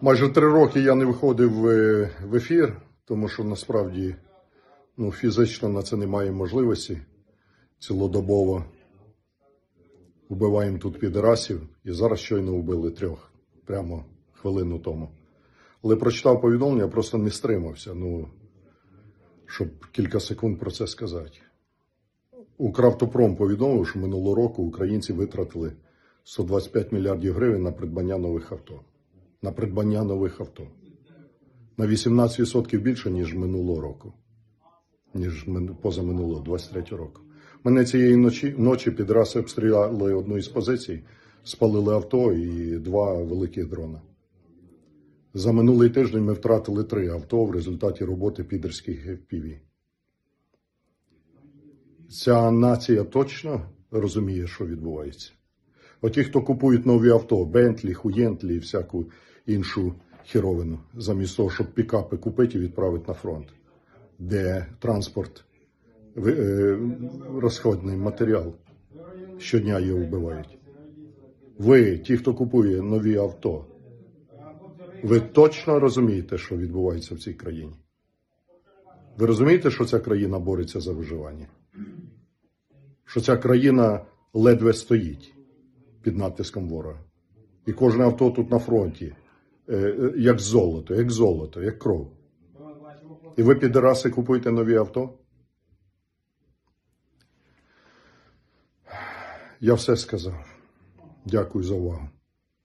Майже три роки я не виходив е, в ефір, тому що насправді ну, фізично на це немає можливості. Цілодобово вбиваємо тут підарасів і зараз щойно вбили трьох, прямо хвилину тому. Але прочитав повідомлення, просто не стримався, ну, щоб кілька секунд про це сказати. Укравтопром повідомив, що минулого року українці витратили 125 мільярдів гривень на придбання нових авто. На придбання нових авто. На 18% більше, ніж минулого року. Ніж мин- позаминулого, 23 року. Мене цієї ночі, ночі під раз обстріляли одну із позицій, спалили авто і два великих дрона. За минулий тиждень ми втратили три авто в результаті роботи підерських FPV. Ця нація точно розуміє, що відбувається. Оті, хто купують нові авто, Бентлі, Хуєнтлі і всяку іншу хіровину, замість того, щоб пікапи купити і відправити на фронт, де транспорт, е, розходний матеріал, щодня його вбивають. Ви, ті, хто купує нові авто, ви точно розумієте, що відбувається в цій країні? Ви розумієте, що ця країна бореться за виживання? Що ця країна ледве стоїть під натиском ворога. І кожне авто тут на фронті, е, е, як золото, як золото, як кров. І ви підараси купуєте нові авто? Я все сказав. Дякую за увагу.